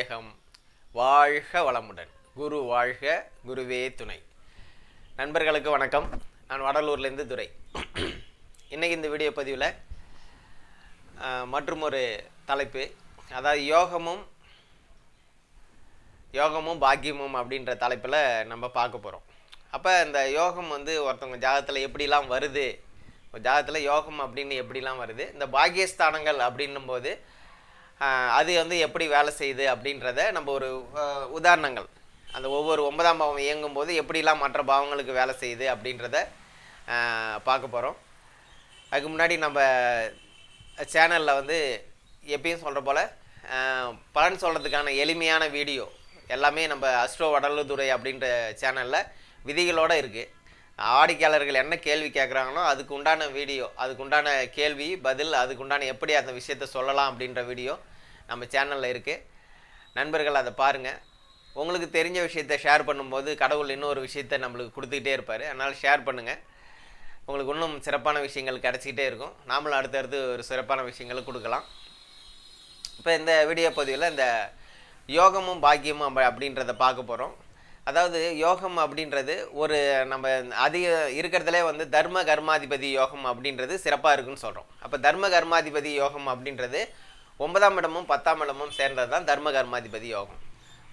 ஏகம் வாழ்க வளமுடன். குரு வாழ்க குருவே துணை. நண்பர்களுக்கு வணக்கம். நான் வடலூர்லேருந்து துரை. இன்றைக்கி இந்த வீடியோ பதிவில் மற்றும் ஒரு தலைப்பு. அதாவது யோகமும் யோகமும் பாக்கியமும் அப்படின்ற தலைப்பில் நம்ம பார்க்க போகிறோம் அப்போ இந்த யோகம் வந்து ஒருத்தவங்க ஜாதகத்தில் எப்படிலாம் வருது ஒரு ஜாதகத்தில் யோகம் அப்படின்னு எப்படிலாம் வருது இந்த பாக்கியஸ்தானங்கள் அப்படின்னும் போது அது வந்து எப்படி வேலை செய்யுது அப்படின்றத நம்ம ஒரு உதாரணங்கள். அந்த ஒவ்வொரு ஒன்பதாம் பாவம் இயங்கும் போது எப்படிலாம் மற்ற பாவங்களுக்கு வேலை செய்யுது அப்படின்றத பார்க்க போகிறோம் அதுக்கு முன்னாடி நம்ம சேனலில் வந்து எப்பயும் சொல்கிற போல் பலன் சொல்கிறதுக்கான எளிமையான வீடியோ எல்லாமே நம்ம அஸ்ட்ரோ வடலுதுறை அப்படின்ற சேனலில் விதிகளோடு இருக்குது வாடிக்கையாளர்கள் என்ன கேள்வி கேட்குறாங்களோ அதுக்கு உண்டான வீடியோ அதுக்கு உண்டான கேள்வி பதில் அதுக்கு உண்டான எப்படி அந்த விஷயத்த சொல்லலாம் அப்படின்ற வீடியோ நம்ம சேனலில் இருக்குது நண்பர்கள் அதை பாருங்கள் உங்களுக்கு தெரிஞ்ச விஷயத்த ஷேர் பண்ணும்போது கடவுள் இன்னொரு விஷயத்த நம்மளுக்கு கொடுத்துக்கிட்டே இருப்பார். அதனால் ஷேர் பண்ணுங்கள் உங்களுக்கு இன்னும் சிறப்பான விஷயங்கள் கிடச்சிக்கிட்டே இருக்கும். நாமளும் அடுத்தடுத்து ஒரு சிறப்பான விஷயங்களை கொடுக்கலாம். இப்போ இந்த வீடியோ பதிவில் இந்த யோகமும் பாக்கியமும் அப்படின்றத பார்க்க போகிறோம் அதாவது யோகம் அப்படின்றது ஒரு நம்ம அதிக இருக்கிறதுலே வந்து தர்ம கர்மாதிபதி யோகம் அப்படின்றது சிறப்பாக இருக்குன்னு சொல்கிறோம் அப்போ தர்ம கர்மாதிபதி யோகம் அப்படின்றது ஒன்பதாம் இடமும் பத்தாம் இடமும் சேர்ந்தது தான் தர்ம கர்மாதிபதி யோகம்.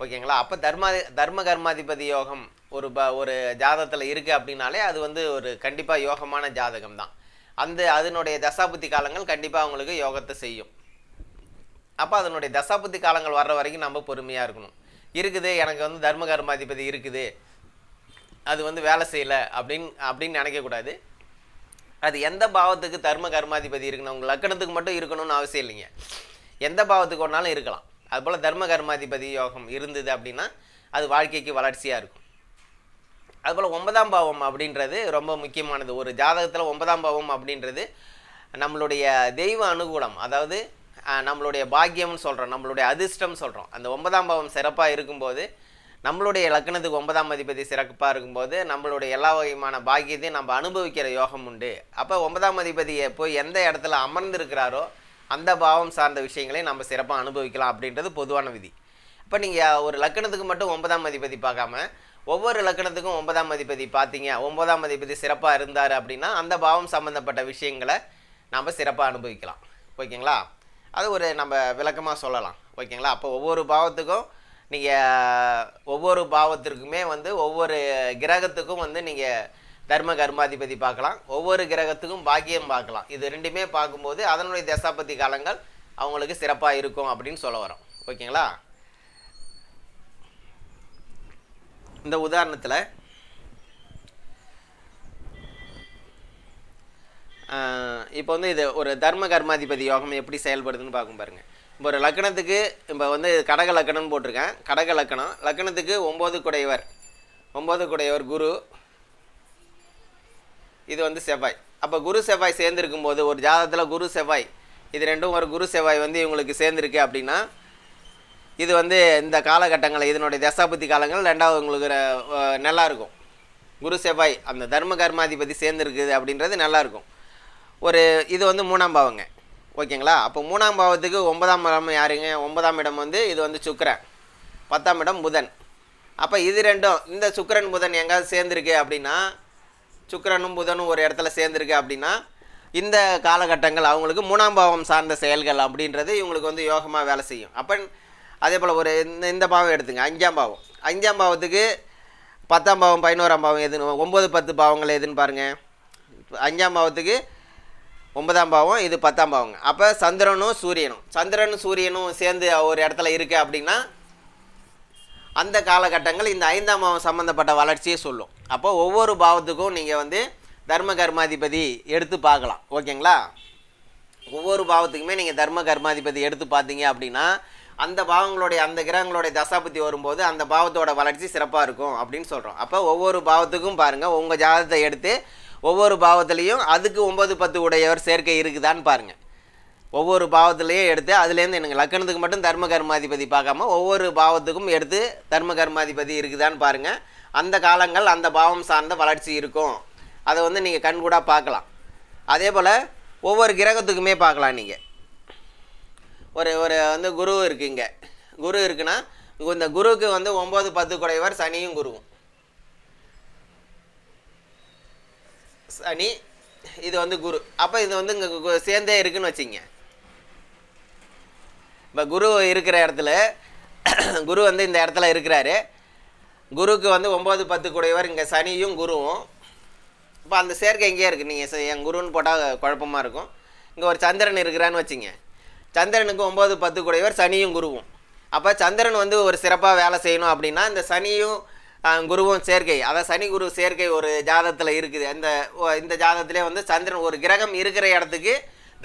ஓகேங்களா? அப்போ தர்மா தர்ம கர்மாதிபதி யோகம் ஒரு ப ஒரு ஜாதகத்தில் இருக்குது அப்படின்னாலே அது வந்து ஒரு கண்டிப்பாக யோகமான ஜாதகம் தான் அந்த அதனுடைய தசாபுத்தி காலங்கள் கண்டிப்பாக அவங்களுக்கு யோகத்தை செய்யும். அப்போ அதனுடைய தசாபுத்தி காலங்கள் வர்ற வரைக்கும் நம்ம பொறுமையாக இருக்கணும். இருக்குது எனக்கு வந்து தர்ம கர்மாதிபதி இருக்குது. அது வந்து வேலை செய்யலை அப்படின்னு அப்படின்னு நினைக்கக்கூடாது. அது எந்த பாவத்துக்கு தர்ம கர்மாதிபதி இருக்கணும்? உங்கள் லக்கணத்துக்கு மட்டும் இருக்கணும்னு அவசியம் இல்லைங்க. எந்த பாவத்துக்கு ஒன்றாலும் இருக்கலாம். அதுபோல் தர்ம கர்மாதிபதி யோகம் இருந்தது அப்படின்னா அது வாழ்க்கைக்கு வளர்ச்சியாக இருக்கும். அதுபோல் ஒன்பதாம் பாவம் அப்படின்றது ரொம்ப முக்கியமானது. ஒரு ஜாதகத்தில் ஒன்பதாம் பாவம் அப்படின்றது நம்மளுடைய தெய்வ அனுகூலம். அதாவது நம்மளுடைய பாக்கியம்னு சொல்கிறோம் நம்மளுடைய அதிர்ஷ்டம் சொல்கிறோம் அந்த ஒன்பதாம் பாவம் சிறப்பாக இருக்கும்போது நம்மளுடைய லக்னத்துக்கு ஒன்பதாம் அதிபதி சிறப்பாக இருக்கும்போது நம்மளுடைய எல்லா வகையான பாக்கியத்தையும் நம்ம அனுபவிக்கிற யோகம் உண்டு. அப்போ ஒன்பதாம் அதிபதியை போய் எந்த இடத்துல அமர்ந்திருக்கிறாரோ அந்த பாவம் சார்ந்த விஷயங்களை நம்ம சிறப்பாக அனுபவிக்கலாம் அப்படின்றது பொதுவான விதி. இப்போ நீங்கள் ஒரு லக்கணத்துக்கு மட்டும் ஒன்பதாம் அதிபதி பார்க்காம ஒவ்வொரு லக்கணத்துக்கும் ஒன்பதாம் அதிபதி பார்த்தீங்க ஒன்பதாம் அதிபதி சிறப்பாக இருந்தார் அப்படின்னா அந்த பாவம் சம்மந்தப்பட்ட விஷயங்களை நம்ம சிறப்பாக அனுபவிக்கலாம். ஓகேங்களா? அது ஒரு நம்ம விளக்கமாக சொல்லலாம். ஓகேங்களா? அப்போ ஒவ்வொரு பாவத்துக்கும் நீங்கள் ஒவ்வொரு பாவத்திற்குமே வந்து ஒவ்வொரு கிரகத்துக்கும் வந்து நீங்கள் தர்ம கர்மாதிபதி பார்க்கலாம். ஒவ்வொரு கிரகத்துக்கும் பாக்கியம் பார்க்கலாம். இது ரெண்டுமே பார்க்கும்போது அதனுடைய தசாபதி காலங்கள் அவங்களுக்கு சிறப்பாக இருக்கும் அப்படின்னு சொல்ல வரோம். ஓகேங்களா? இந்த உதாரணத்தில் இப்போ வந்து இது ஒரு தர்ம கர்மாதிபதி யோகம் எப்படி செயல்படுதுன்னு பார்க்கும் பாருங்கள் இப்போ ஒரு லக்கணத்துக்கு இப்போ வந்து கடக லக்கணம்னு போட்டிருக்கேன். கடக லக்கணம். லக்கணத்துக்கு ஒம்பது குடையவர். ஒம்பது குடையவர் குரு. இது வந்து செவ்வாய். அப்போ குரு செவ்வாய் சேர்ந்துருக்கும் போது ஒரு ஜாதகத்தில் குரு செவ்வாய். இது ரெண்டும் ஒரு குரு செவ்வாய் வந்து இவங்களுக்கு சேர்ந்துருக்கு அப்படின்னா இது வந்து இந்த காலகட்டங்கள் இதனுடைய தசாபுத்தி காலங்கள் ரெண்டாவது உங்களுக்கு நல்லாயிருக்கும் நல்லா இருக்கும். குரு செவ்வாய் அந்த தர்ம கர்மாதிபதி சேர்ந்துருக்குது அப்படின்றது நல்லாயிருக்கும் ஒரு இது வந்து மூணாம் பாவங்க. ஓகேங்களா? அப்போ மூணாம் பாவத்துக்கு ஒன்பதாம் இடம் யாருங்க? ஒன்பதாம் இடம் வந்து இது வந்து சுக்கரன். பத்தாம் இடம் புதன். அப்போ இது ரெண்டும் இந்த சுக்கரன் புதன் எங்கேயாவது சேர்ந்துருக்கு அப்படின்னா சுக்கரனும் புதனும் ஒரு இடத்துல சேர்ந்துருக்கு அப்படின்னா இந்த காலகட்டங்கள் அவங்களுக்கு மூணாம் பாவம் சார்ந்த செயல்கள் அப்படின்றது இவங்களுக்கு வந்து யோகமாக வேலை செய்யும். அப்போ அதே போல் ஒரு இந்த இந்த பாவம் எடுத்துங்க அஞ்சாம் பாவம். அஞ்சாம் பாவத்துக்கு பத்தாம் பாவம் பதினோராம் பாவம் எதுன்னு ஒம்பது பத்து பாவங்கள் எதுன்னு பாருங்கள் அஞ்சாம் பாவத்துக்கு ஒன்பதாம் பாவம் இது பத்தாம் பாவங்க. அப்போ சந்திரனும் சூரியனும். சந்திரனும் சூரியனும் சேர்ந்து ஒரு இடத்துல இருக்கு அப்படின்னா அந்த காலகட்டங்கள் இந்த ஐந்தாம் பாவம் சம்மந்தப்பட்ட வளர்ச்சியை சொல்லும். அப்போ ஒவ்வொரு பாவத்துக்கும் நீங்கள் வந்து தர்ம கர்மாதிபதி எடுத்து பார்க்கலாம். ஓகேங்களா? ஒவ்வொரு பாவத்துக்குமே நீங்கள் தர்ம கர்மாதிபதி எடுத்து பார்த்தீங்க அப்படின்னா அந்த பாவங்களுடைய அந்த கிரகங்களுடைய தசாபுத்தி வரும்போது அந்த பாவத்தோட வளர்ச்சி சிறப்பாக இருக்கும் அப்படின்னு சொல்கிறோம் அப்போ ஒவ்வொரு பாவத்துக்கும் பாருங்கள் உங்கள் ஜாதகத்தை எடுத்து ஒவ்வொரு பாவத்துலேயும் அதுக்கு ஒம்பது பத்து உடையவர் சேர்க்கை இருக்குதான்னு பாருங்கள் ஒவ்வொரு பாவத்திலையும் எடுத்து அதுலேருந்து எனக்கு லக்கணத்துக்கு மட்டும் தர்ம கர்மாதிபதி பார்க்காம ஒவ்வொரு பாவத்துக்கும் எடுத்து தர்ம கர்மாதிபதி இருக்குதான்னு பாருங்கள் அந்த காலங்கள் அந்த பாவம் சார்ந்த வளர்ச்சி இருக்கும். அதை வந்து நீங்கள் கண்கூடாக பார்க்கலாம். அதே போல் ஒவ்வொரு கிரகத்துக்குமே பார்க்கலாம் நீங்கள் ஒரு ஒரு வந்து குரு இருக்குங்க குரு இருக்குன்னா இந்த குருவுக்கு வந்து ஒம்பது பத்து குடையவர் சனியும் குருவும். சனி இது வந்து குரு. அப்போ இது வந்து இங்கே சேர்ந்தே இருக்குன்னு வச்சிங்க. இப்போ குரு இருக்கிற இடத்துல குரு வந்து இந்த இடத்துல இருக்கிறாரு. குருவுக்கு வந்து ஒம்பது பத்து கூடையவர் இங்கே சனியும் குருவும். இப்போ அந்த சேர்க்கை எங்கேயே இருக்குது நீங்கள் என் குருன்னு போட்டால் குழப்பமாக இருக்கும். இங்கே ஒரு சந்திரன் இருக்கிறான்னு வச்சிங்க. சந்திரனுக்கு ஒம்பது பத்து கூடையவர் சனியும் குருவும். அப்போ சந்திரன் வந்து ஒரு சிறப்பாக வேலை செய்யணும் அப்படின்னா இந்த சனியும் குருவும் சேர்க்கை. அதாவது சனி குரு சேர்க்கை ஒரு ஜாதகத்தில் இருக்குது. அந்த இந்த ஜாதகத்திலே வந்து சந்திரன் ஒரு கிரகம் இருக்கிற இடத்துக்கு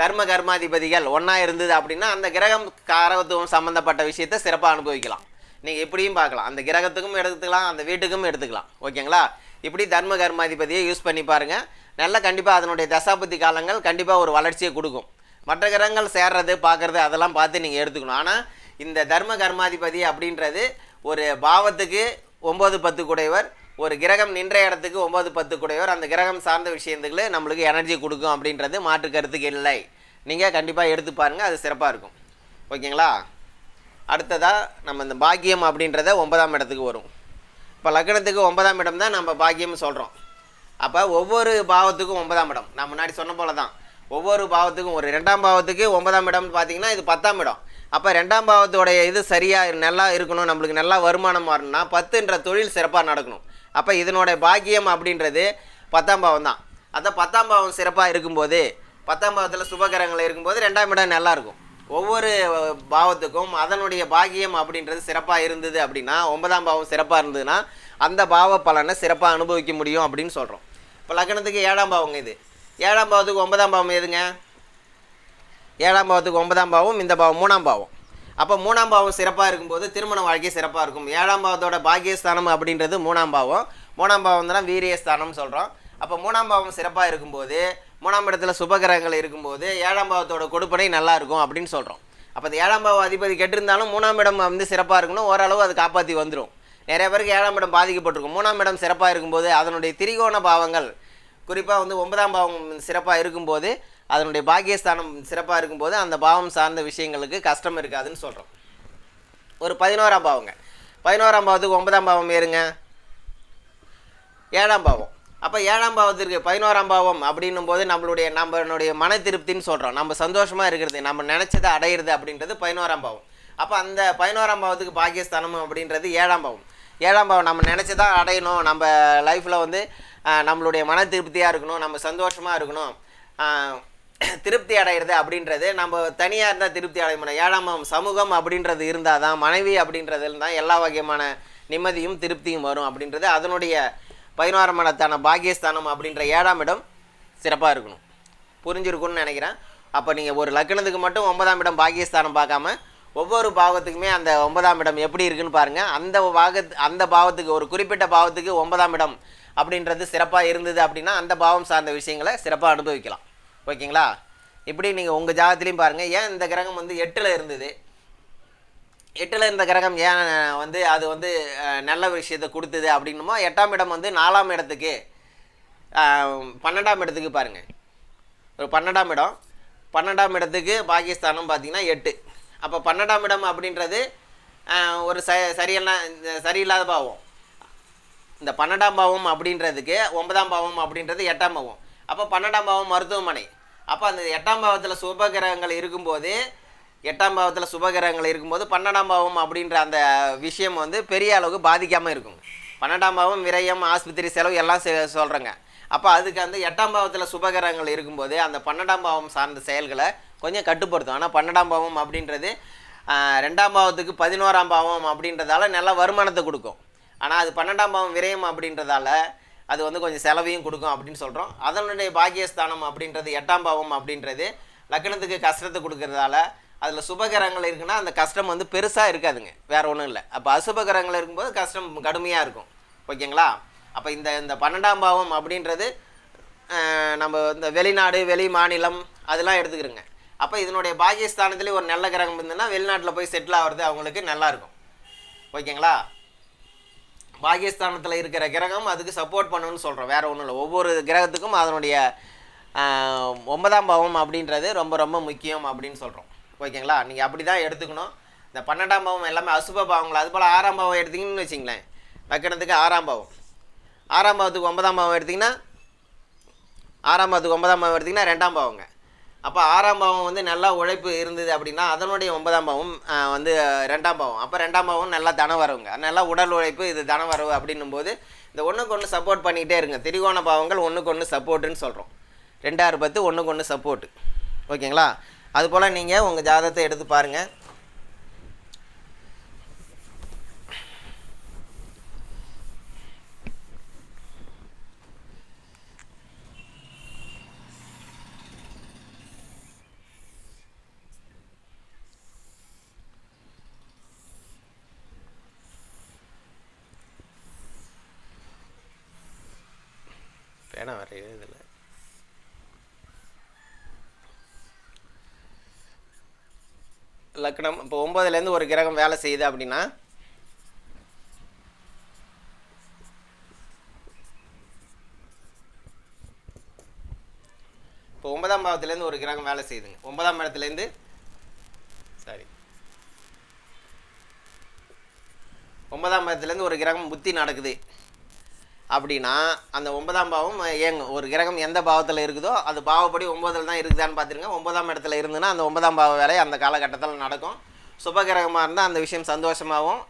தர்ம கர்மாதிபதிகள் ஒன்றா இருந்தது அப்படின்னா அந்த கிரகம் காரகத்துவம் சம்மந்தப்பட்ட விஷயத்தை சிறப்பாக அனுபவிக்கலாம். நீங்கள் இப்படியும் பார்க்கலாம். அந்த கிரகத்துக்கும் எடுத்துக்கலாம் அந்த வீட்டுக்கும் எடுத்துக்கலாம். ஓகேங்களா? இப்படி தர்ம கர்மாதிபதியை யூஸ் பண்ணி பாருங்கள் நல்லா கண்டிப்பாக அதனுடைய தசாபதி காலங்கள் கண்டிப்பாக ஒரு வளர்ச்சியை கொடுக்கும். மற்ற கிரகங்கள் சேர்றது பார்க்குறது அதெல்லாம் பார்த்து நீங்கள் எடுத்துக்கணும். ஆனால் இந்த தர்ம கர்மாதிபதி அப்படின்றது ஒரு பாவத்துக்கு ஒம்பது பத்து குடையவர் ஒரு கிரகம் நின்ற இடத்துக்கு ஒம்பது பத்து குடையவர் அந்த கிரகம் சார்ந்த விஷயத்துக்கு நம்மளுக்கு எனர்ஜி கொடுக்கும் அப்படின்றது மாற்று கருத்துக்கு இல்லை. நீங்கள் கண்டிப்பாக எடுத்து பாருங்கள் அது சிறப்பாக இருக்கும். ஓகேங்களா? அடுத்ததாக நம்ம இந்த பாக்கியம் அப்படின்றத ஒன்பதாம் இடத்துக்கு வரும். இப்போ லக்னத்துக்கு ஒன்பதாம் இடம் தான் நம்ம பாக்கியம்னு சொல்கிறோம் அப்போ ஒவ்வொரு பாவத்துக்கும் ஒன்பதாம் இடம். நான் முன்னாடி சொன்ன போல தான் ஒவ்வொரு பாவத்துக்கும் ஒரு ரெண்டாம் பாவத்துக்கு ஒன்பதாம் இடம்னு பார்த்தீங்கன்னா இது பத்தாம் இடம். அப்போ ரெண்டாம் பாவத்தோடைய இது சரியாக நல்லா இருக்கணும் நம்மளுக்கு நல்லா வருமானம் வரணும்னா பத்துன்ற தொழில் சிறப்பாக நடக்கணும். அப்போ இதனுடைய பாக்கியம் அப்படின்றது பத்தாம் பாவம் தான். அதான் பத்தாம் பாவம் சிறப்பாக இருக்கும்போது பத்தாம் பாவத்தில் சுபகரங்கள் இருக்கும்போது ரெண்டாம் இடம் நல்லாயிருக்கும் ஒவ்வொரு பாவத்துக்கும் அதனுடைய பாக்கியம் அப்படின்றது சிறப்பாக இருந்தது அப்படின்னா ஒன்பதாம் பாவம் சிறப்பாக இருந்ததுன்னா அந்த பாவ பலனை சிறப்பாக அனுபவிக்க முடியும் அப்படின்னு சொல்கிறோம் இப்போ லக்னத்துக்கு ஏழாம் பாவங்க இது. ஏழாம் பாவத்துக்கு ஒன்பதாம் பாவம் எதுங்க? ஏழாம் பாவத்துக்கு ஒன்பதாம் பாவம் இந்த பாவம் மூணாம் பாவம். அப்போ மூணாம் பாவம் சிறப்பாக இருக்கும்போது திருமண வாழ்க்கை சிறப்பாக இருக்கும். ஏழாம் பாவத்தோட பாக்கியஸ்தானம் அப்படின்றது மூணாம் பாவம். மூணாம் பாவம் தான் வீரியஸ்தானம்னு சொல்கிறோம் அப்போ மூணாம் பாவம் சிறப்பாக இருக்கும்போது மூணாம் இடத்துல சுபகிரகங்கள் இருக்கும்போது ஏழாம் பாவத்தோட கொடுப்பனை நல்லாயிருக்கும் அப்படின்னு சொல்கிறோம் அப்போ இந்த ஏழாம் பாவம் அதிபதி கெட்டிருந்தாலும் மூணாம் இடம் வந்து சிறப்பாக இருக்கணும் ஓரளவு அது காப்பாற்றி வந்துடும் நிறைய பேருக்கு ஏழாம் இடம் பாதிக்கப்பட்டிருக்கும். மூணாம் இடம் சிறப்பாக இருக்கும்போது அதனுடைய திரிகோண பாவங்கள் குறிப்பாக வந்து ஒன்பதாம் பாவம் சிறப்பாக இருக்கும்போது அதனுடைய பாக்கியஸ்தானம் சிறப்பாக இருக்கும்போது அந்த பாவம் சார்ந்த விஷயங்களுக்கு கஷ்டம் இருக்காதுன்னு சொல்கிறோம் ஒரு பதினோராம் பாவங்க. பதினோராம் பாவத்துக்கு ஒன்பதாம் பாவம் ஏறுங்க. ஏழாம் பாவம். அப்போ ஏழாம் பாவத்திற்கு பதினோராம் பாவம் அப்படின்னும் போது நம்மளுடைய நம்மளுடைய மன திருப்தின்னு சொல்கிறோம் நம்ம சந்தோஷமாக இருக்கிறது நம்ம நினச்சதை அடையிறது அப்படின்றது பதினோராம் பாவம். அப்போ அந்த பதினோராம் பாவத்துக்கு பாக்கியஸ்தானம் அப்படின்றது ஏழாம் பாவம். ஏழாம் பாவம் நம்ம நினச்சதான் அடையணும். நம்ம லைஃப்பில் வந்து நம்மளுடைய மன திருப்தியாக இருக்கணும் நம்ம சந்தோஷமாக இருக்கணும். திருப்தி அடையிறது அப்படின்றது நம்ம தனியாக இருந்தால் திருப்தி அடைய முடியும் ஏழாம் சமூகம் அப்படின்றது இருந்தால் தான் மனைவி அப்படின்றது இருந்தால் எல்லா வகையான நிம்மதியும் திருப்தியும் வரும் அப்படின்றது அதனுடைய பதினோராம் இடத்தான பாக்கியஸ்தானம் அப்படின்ற ஏழாம் இடம் சிறப்பாக இருக்கணும். புரிஞ்சிருக்கும்னு நினைக்கிறேன். அப்போ நீங்கள் ஒரு லக்னத்துக்கு மட்டும் ஒன்பதாம் இடம் பாக்கியஸ்தானம் பார்க்காம ஒவ்வொரு பாவத்துக்குமே அந்த ஒன்பதாம் இடம் எப்படி இருக்குன்னு பாருங்கள் அந்த பாகத்து அந்த பாவத்துக்கு ஒரு குறிப்பிட்ட பாவத்துக்கு ஒன்பதாம் இடம் அப்படின்றது சிறப்பாக இருந்தது அப்படின்னா அந்த பாவம் சார்ந்த விஷயங்களை சிறப்பாக அனுபவிக்கலாம். ஓகேங்களா? இப்படி நீங்கள் உங்கள் ஜாதகத்துலேயும் பாருங்கள் ஏன் இந்த கிரகம் வந்து எட்டில் இருந்தது? எட்டில் இருந்த கிரகம் ஏன் வந்து அது வந்து நல்ல விஷயத்தை கொடுத்தது அப்படின்னுமோ எட்டாம் இடம் வந்து நாலாம் இடத்துக்கு பன்னெண்டாம் இடத்துக்கு பாருங்கள் ஒரு பன்னெண்டாம் இடம். பன்னெண்டாம் இடத்துக்கு பாகிஸ்தானும் பார்த்தீங்கன்னா எட்டு. அப்போ பன்னெண்டாம் இடம் அப்படின்றது ஒரு ச சரியான சரியில்லாத பாவம். இந்த பன்னெண்டாம் பாவம் அப்படின்றதுக்கு ஒன்பதாம் பாவம் அப்படின்றது எட்டாம் பாவம். அப்போ பன்னெண்டாம் பாவம் மருத்துவமனை. அப்போ அந்த எட்டாம் பாவத்தில் சுபகிரகங்கள் இருக்கும்போது எட்டாம் பாவத்தில் சுபகிரகங்கள் இருக்கும்போது பன்னெண்டாம் பாவம் அப்படின்ற அந்த விஷயம் வந்து பெரிய அளவுக்கு பாதிக்காமல் இருக்கும். பன்னெண்டாம் பாவம் விரயம் ஆஸ்பத்திரி செலவு எல்லாம் செ- சொல்கிறேங்க அப்போ அதுக்கு அந்த எட்டாம் பாவத்தில் சுபகிரகங்கள் இருக்கும்போது அந்த பன்னெண்டாம் பாவம் சார்ந்த செயல்களை கொஞ்சம் கட்டுப்படுத்தும். ஆனால் பன்னெண்டாம் பாவம் அப்படின்றது ரெண்டாம் பாவத்துக்கு பதினோராம் பாவம் அப்படின்றதால நல்ல வருமானத்தை கொடுக்கும். ஆனால் அது பன்னெண்டாம் பாவம் விரயம் அப்படின்றதால அது வந்து கொஞ்சம் செலவையும் கொடுக்கும் அப்படின்னு சொல்கிறோம் அதனுடைய பாக்கியஸ்தானம் அப்படின்றது எட்டாம் பாவம் அப்படின்றது லக்னத்துக்கு கஷ்டத்தை கொடுக்கறதால அதில் சுபகரங்கள் இருக்குன்னா அந்த கஷ்டம் வந்து பெருசாக இருக்காதுங்க. வேறு ஒன்றும் இல்லை. அப்போ அசுபகரங்கள் இருக்கும்போது கஷ்டம் கடுமையாக இருக்கும். ஓகேங்களா? அப்போ இந்த இந்த பன்னெண்டாம் பாவம் அப்படின்றது நம்ம இந்த வெளிநாடு வெளி மாநிலம் அதெல்லாம் எடுத்துக்கிறோங்க. அப்போ இதனுடைய பாக்கியஸ்தானத்துலேயே ஒரு நல்ல கிரகம் இருந்ததுன்னா வெளிநாட்டில் போய் செட்டில் ஆகிறது அவங்களுக்கு நல்லாயிருக்கும் ஓகேங்களா? பாகிஸ்தானத்தில் இருக்கிற கிரகம் அதுக்கு சப்போர்ட் பண்ணணும்னு சொல்கிறோம் வேறு ஒன்றும் இல்லை. ஒவ்வொரு கிரகத்துக்கும் அதனுடைய ஒன்பதாம் பாவம் அப்படின்றது ரொம்ப ரொம்ப முக்கியம் அப்படின்னு சொல்கிறோம் ஓகேங்களா? நீங்கள் அப்படி தான் எடுத்துக்கணும். இந்த பன்னெண்டாம் பாவம் எல்லாமே அசுப பாவங்கள்? அது போல் ஆறாம் பாவம் எடுத்தீங்கன்னு வச்சிங்களேன். வைக்கிறதுக்கு ஆறாம் பாவம். ஆறாம் பாவத்துக்கு ஒன்பதாம் பாவம் எடுத்திங்கன்னா ஆறாம் பாவத்துக்கு ஒன்பதாம் பாவம் எடுத்திங்கன்னா ரெண்டாம் பாவங்க. அப்போ ஆறாம் பாவம் வந்து நல்லா உழைப்பு இருந்தது அப்படின்னா அதனுடைய ஒன்பதாம் பாவம் வந்து ரெண்டாம் பாவம். அப்போ ரெண்டாம் பாவம் நல்லா தன வரவுங்க. நல்லா உடல் உழைப்பு இது தன வரவு அப்படின்னும் போது இந்த ஒன்றுக்கு ஒன்று சப்போர்ட் பண்ணிக்கிட்டே இருங்க. திரிகோண பாவங்கள் ஒன்றுக்கு ஒன்று சப்போர்ட்டுன்னு சொல்கிறோம் ரெண்டாயிரம் பத்து ஒன்றுக்கு ஒன்று சப்போர்ட்டு ஓகேங்களா? அதுபோல் நீங்கள் உங்கள் ஜாதகத்தை எடுத்து பாருங்கள் பேனா இதில் லக்னம் இப்போ ஒம்பதுலேருந்து ஒரு கிரகம் வேலை செய்யுது அப்படின்னா இப்போ ஒன்பதாம் பாவத்துலேருந்து ஒரு கிரகம் வேலை செய்யுதுங்க. ஒன்பதாம் இடத்துலேருந்து சாரி. ஒன்பதாம் இடத்துலேருந்து ஒரு கிரகம் புத்தி நடக்குது. அப்படின்னா அந்த ஒன்பதாம் பாவம் ஏங்க ஒரு கிரகம் எந்த பாவத்தில் இருக்குதோ அது பாவப்படி ஒன்பதில் தான் இருக்குதான்னு பார்த்துருங்க. ஒன்பதாம் இடத்துல இருந்துன்னா அந்த ஒன்பதாம் பாவ வேலை அந்த காலகட்டத்தில் நடக்கும். சுப கிரகமாக இருந்தால் அந்த விஷயம் சந்தோஷமாகவும்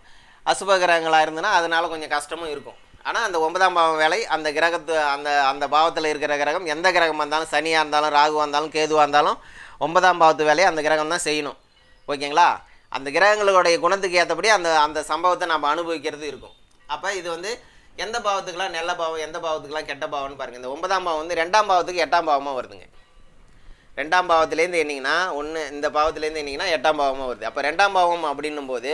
அசுப கிரகங்களாக இருந்ததுன்னா அதனால கொஞ்சம் கஷ்டமும் இருக்கும். ஆனால் அந்த ஒன்பதாம் பாவம் வேலை அந்த கிரகத்து அந்த அந்த பாவத்தில் இருக்கிற கிரகம் எந்த கிரகமாக இருந்தாலும் சனியாக இருந்தாலும் ராகுவாக இருந்தாலும் கேதுவாக இருந்தாலும் ஒன்பதாம் பாவத்து வேலையை அந்த கிரகம் தான் செய்யணும். ஓகேங்களா? அந்த கிரகங்களுடைய குணத்துக்கு ஏற்றபடி அந்த அந்த சம்பவத்தை நம்ம அனுபவிக்கிறது இருக்கும். அப்போ இது வந்து எந்த பாவத்துக்கெல்லாம் நல்ல பாவம் எந்த பாவத்துக்கெல்லாம் கெட்ட பாவம்னு பாருங்கள் இந்த ஒன்பதாம் பாவம் வந்து ரெண்டாம் பாவத்துக்கு எட்டாம் பாவமாக வருதுங்க. ரெண்டாம் பாவத்துலேருந்து என்னிங்கன்னா ஒன்று இந்த பாவத்துலேருந்து என்னிங்கன்னா எட்டாம் பாவமாக வருது. அப்போ ரெண்டாம் பாவம் அப்படின்னும் போது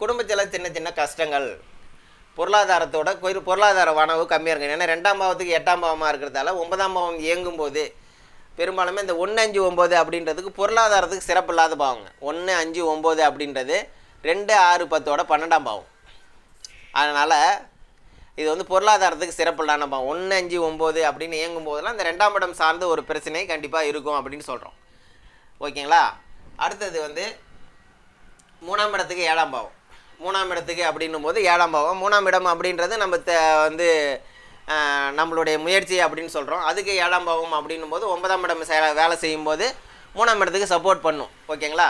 குடும்பத்தில் சின்ன சின்ன கஷ்டங்கள் பொருளாதாரத்தோட கொஞ்சம் பொருளாதார வனவு கம்மியாக இருக்கும். ஏன்னா ரெண்டாம் பாவத்துக்கு எட்டாம் பாவமாக இருக்கிறதால ஒன்பதாம் பாவம் இயங்கும் போது பெரும்பாலுமே இந்த ஒன்று அஞ்சு ஒம்பது அப்படின்றதுக்கு பொருளாதாரத்துக்கு சிறப்பு இல்லாத பாவங்க. ஒன்று அஞ்சு ஒம்பது அப்படின்றது ரெண்டு ஆறு பத்தோட பன்னெண்டாம் பாவம். அதனால் இது வந்து பொருளாதாரத்துக்கு சிறப்பில்லான பாவம் ஒன்று அஞ்சு ஒம்பது அப்படின்னு இயங்கும் போதெல்லாம் இந்த ரெண்டாம் இடம் சார்ந்த ஒரு பிரச்சனை கண்டிப்பாக இருக்கும் அப்படின்னு சொல்கிறோம் ஓகேங்களா? அடுத்தது வந்து மூணாம் இடத்துக்கு ஏழாம் பாவம். மூணாம் இடத்துக்கு அப்படின்னும் போது ஏழாம் பாவம். மூணாம் இடம் அப்படின்றது நம்ம த வந்து நம்மளுடைய முயற்சி அப்படின்னு சொல்கிறோம் அதுக்கு ஏழாம் பாவம் அப்படின்னும் போது ஒன்பதாம் இடம் செ- வேலை செய்யும்போது மூணாம் இடத்துக்கு சப்போர்ட் பண்ணும். ஓகேங்களா?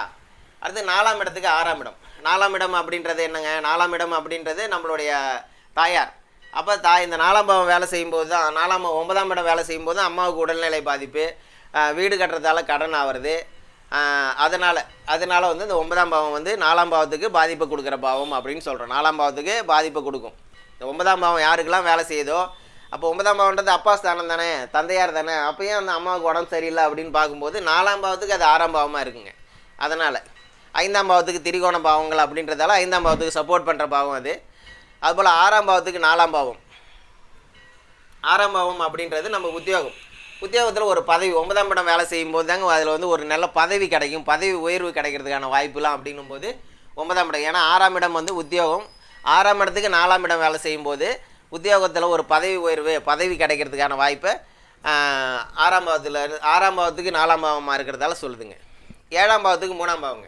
அடுத்து நாலாம் இடத்துக்கு ஆறாம் இடம். நாலாம் இடம் அப்படின்றது என்னங்க? நாலாம் இடம் அப்படின்றது நம்மளுடைய தாயார். அப்போ தாய் இந்த நாலாம் பாவம் வேலை செய்யும்போது தான் நாலாம் ஒன்பதாம் இடம் வேலை செய்யும்போது அம்மாவுக்கு உடல்நிலை பாதிப்பு. வீடு கட்டுறதால கடன் ஆகிறது அதனால் அதனால் வந்து இந்த ஒன்பதாம் பாவம் வந்து நாலாம் பாவத்துக்கு பாதிப்பை கொடுக்குற பாவம் அப்படின்னு சொல்கிறோம் நாலாம் பாவத்துக்கு பாதிப்பை கொடுக்கும். இந்த ஒன்பதாம் பாவம் யாருக்கெல்லாம் வேலை செய்யுதோ அப்போ ஒன்பதாம் பாவன்றது அப்பா ஸ்தானம் தானே தந்தையார் தானே அப்பயும் அந்த அம்மாவுக்கு உடம்பு சரியில்லை அப்படின்னு பார்க்கும்போது நாலாம் பாவத்துக்கு அது ஆறாம் பாவமாக இருக்குங்க. அதனால் ஐந்தாம் பாவத்துக்கு திரிகோண பாவங்கள் அப்படின்றதால ஐந்தாம் பாவத்துக்கு சப்போர்ட் பண்ணுற பாவம் அது. அதுபோல் ஆறாம் பாவத்துக்கு நாலாம் பாவம். ஆறாம் பாவம் அப்படின்றது நம்ம உத்தியோகம். உத்தியோகத்தில் ஒரு பதவி ஒன்பதாம் இடம் வேலை செய்யும்போது தாங்க அதில் வந்து ஒரு நல்ல பதவி கிடைக்கும். பதவி உயர்வு கிடைக்கிறதுக்கான வாய்ப்புலாம் அப்படின்னும் போது ஒன்பதாம் இடம். ஏன்னா ஆறாம் இடம் வந்து உத்தியோகம். ஆறாம் இடத்துக்கு நாலாம் இடம் வேலை செய்யும்போது உத்தியோகத்தில் ஒரு பதவி உயர்வு பதவி கிடைக்கிறதுக்கான வாய்ப்பை ஆறாம் பாவத்தில் ஆறாம் பாவத்துக்கு நாலாம் பாவமாக இருக்கிறதால சொல்லுதுங்க. ஏழாம் பாவத்துக்கு மூணாம் பாவங்க.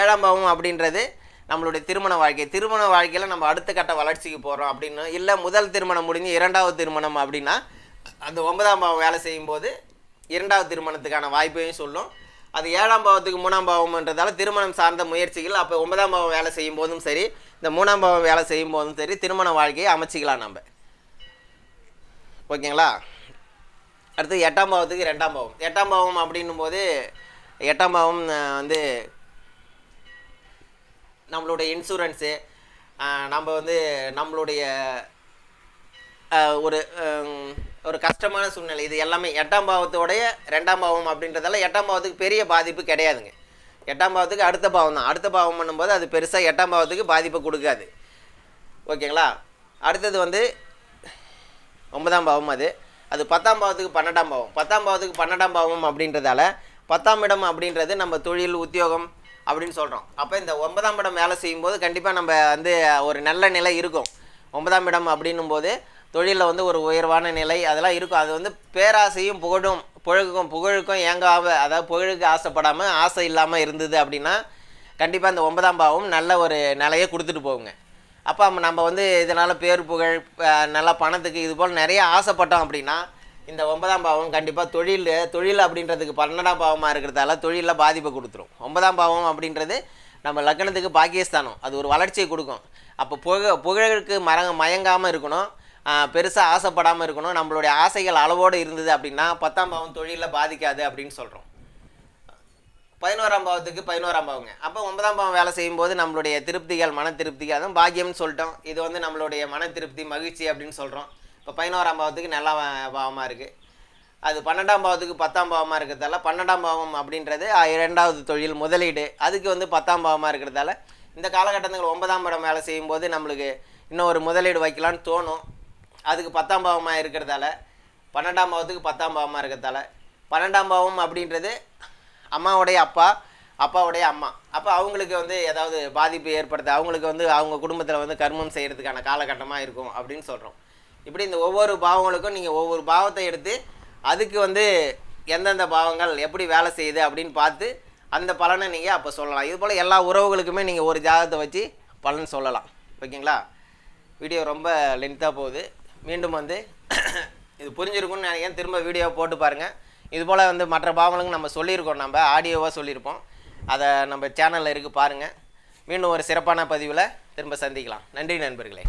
ஏழாம் பாவம் அப்படின்றது நம்மளுடைய திருமண வாழ்க்கை. திருமண வாழ்க்கையில் நம்ம அடுத்த கட்ட வளர்ச்சிக்கு போகிறோம் அப்படின்னு. இல்லை முதல் திருமணம் முடிஞ்சு இரண்டாவது திருமணம் அப்படின்னா அந்த ஒன்பதாம் பாவம் வேலை செய்யும்போது இரண்டாவது திருமணத்துக்கான வாய்ப்பையும் சொல்லும். அது ஏழாம் பாவத்துக்கு மூணாம் பாவம்ன்றதால திருமணம் சார்ந்த முயற்சிகள் அப்போ ஒன்பதாம் பாவம் வேலை செய்யும் போதும் சரி இந்த மூணாம் பாவம் வேலை செய்யும் போதும் சரி திருமண வாழ்க்கையை அமைச்சிக்கலாம் நம்ம. ஓகேங்களா? அடுத்து எட்டாம் பாவத்துக்கு ரெண்டாம் பாவம். எட்டாம் பாவம் அப்படின்னும் போது எட்டாம் பாவம் வந்து நம்மளுடைய இன்சூரன்ஸு நம்ம வந்து நம்மளுடைய ஒரு ஒரு கஷ்டமான சூழ்நிலை. இது எல்லாமே எட்டாம் பாவத்தோடைய ரெண்டாம் பாவம் அப்படின்றதால எட்டாம் பாவத்துக்கு பெரிய பாதிப்பு கிடையாதுங்க. எட்டாம் பாவத்துக்கு அடுத்த பாவம் தான். அடுத்த பாவம் பண்ணும்போது அது பெருசாக எட்டாம் பாவத்துக்கு பாதிப்பை கொடுக்காது. ஓகேங்களா? அடுத்தது வந்து ஒன்பதாம் பாவம் அது. அது பத்தாம் பாவத்துக்கு பன்னெண்டாம் பாவம். பத்தாம் பாவத்துக்கு பன்னெண்டாம் பாவம் அப்படின்றதால பத்தாம் இடம் அப்படின்றது நம்ம தொழில் உத்தியோகம் அப்படின்னு சொல்கிறோம் அப்போ இந்த ஒன்பதாம் இடம் வேலை செய்யும்போது கண்டிப்பாக நம்ம வந்து ஒரு நல்ல நிலை இருக்கும். ஒன்பதாம் இடம் அப்படின்னும் போது தொழிலில் வந்து ஒரு உயர்வான நிலை. அதெல்லாம் இருக்கும். அது வந்து பேராசையும் புகழும் புகழுக்கும் புகழுக்கும் ஏங்காம அதாவது புகழுக்கு ஆசைப்படாமல் ஆசை இல்லாமல் இருந்தது அப்படின்னா கண்டிப்பாக இந்த ஒன்பதாம் பாவம் நல்ல ஒரு நிலையை கொடுத்துட்டு போகுங்க. அப்போ நம்ம வந்து இதனால் பேர் புகழ் நல்லா பணத்துக்கு இது போல் நிறைய ஆசைப்பட்டோம் அப்படின்னா இந்த ஒன்பதாம் பாவம் கண்டிப்பாக தொழில் தொழில் அப்படின்றதுக்கு பன்னெண்டாம் பாவமாக இருக்கிறதால தொழிலில் பாதிப்பை கொடுத்துரும். ஒன்பதாம் பாவம் அப்படின்றது நம்ம லக்னத்துக்கு பாகிஸ்தானம் அது ஒரு வளர்ச்சியை கொடுக்கும். அப்போ புக புகழுக்கு மரங்க மயங்காமல் இருக்கணும். பெருசாக ஆசைப்படாமல் இருக்கணும். நம்மளுடைய ஆசைகள் அளவோடு இருந்தது அப்படின்னா பத்தாம் பாவம் தொழிலில் பாதிக்காது அப்படின்னு சொல்கிறோம் பதினோராம் பாவத்துக்கு பதினோராம் பாவங்க. அப்போ ஒன்பதாம் பாவம் வேலை செய்யும்போது நம்மளுடைய திருப்திகள் மன திருப்திகள் அதுவும் பாக்கியம்னு சொல்லிட்டோம். இது வந்து நம்மளுடைய மன திருப்தி மகிழ்ச்சி அப்படின்னு சொல்கிறோம் இப்போ பதினோராம் பாவத்துக்கு நல்ல பாவமாக இருக்குது அது பன்னெண்டாம் பாவத்துக்கு பத்தாம் பாவமாக இருக்கிறதால பன்னெண்டாம் பாவம் அப்படின்றது இரண்டாவது தொழில் முதலீடு. அதுக்கு வந்து பத்தாம் பாவமாக இருக்கிறதால இந்த காலகட்டத்தில் ஒன்பதாம் படம் வேலை செய்யும்போது நம்மளுக்கு இன்னும் ஒரு முதலீடு வைக்கலான்னு தோணும். அதுக்கு பத்தாம் பாவமாக இருக்கிறதால பன்னெண்டாம் பாவத்துக்கு பத்தாம் பாவமாக இருக்கிறதால பன்னெண்டாம் பாவம் அப்படின்றது அம்மாவுடைய அப்பா அப்பாவுடைய அம்மா. அப்போ அவங்களுக்கு வந்து ஏதாவது பாதிப்பு ஏற்படுத்த அவங்களுக்கு வந்து அவங்க குடும்பத்தில் வந்து கர்மம் செய்கிறதுக்கான காலகட்டமாக இருக்கும் அப்படின்னு சொல்கிறோம் இப்படி இந்த ஒவ்வொரு பாவங்களுக்கும் நீங்கள் ஒவ்வொரு பாவத்தை எடுத்து அதுக்கு வந்து எந்தெந்த பாவங்கள் எப்படி வேலை செய்யுது அப்படின்னு பார்த்து அந்த பலனை நீங்கள் அப்போ சொல்லலாம். இது போல் எல்லா உறவுகளுக்குமே நீங்கள் ஒரு ஜாதகத்தை வச்சு பலன் சொல்லலாம். ஓகேங்களா? வீடியோ ரொம்ப லென்த்தாக போகுது. மீண்டும் வந்து இது புரிஞ்சிருக்கும்னு நினைக்கிறேன். திரும்ப வீடியோ போட்டு பாருங்கள் இது போல் வந்து மற்ற பாவங்களுக்கு நம்ம சொல்லியிருக்கோம். நம்ம ஆடியோவாக சொல்லியிருப்போம். அதை நம்ம சேனலில் இருக்குது பாருங்கள் மீண்டும் ஒரு சிறப்பான பதிவில் திரும்ப சந்திக்கலாம். நன்றி நண்பர்களே.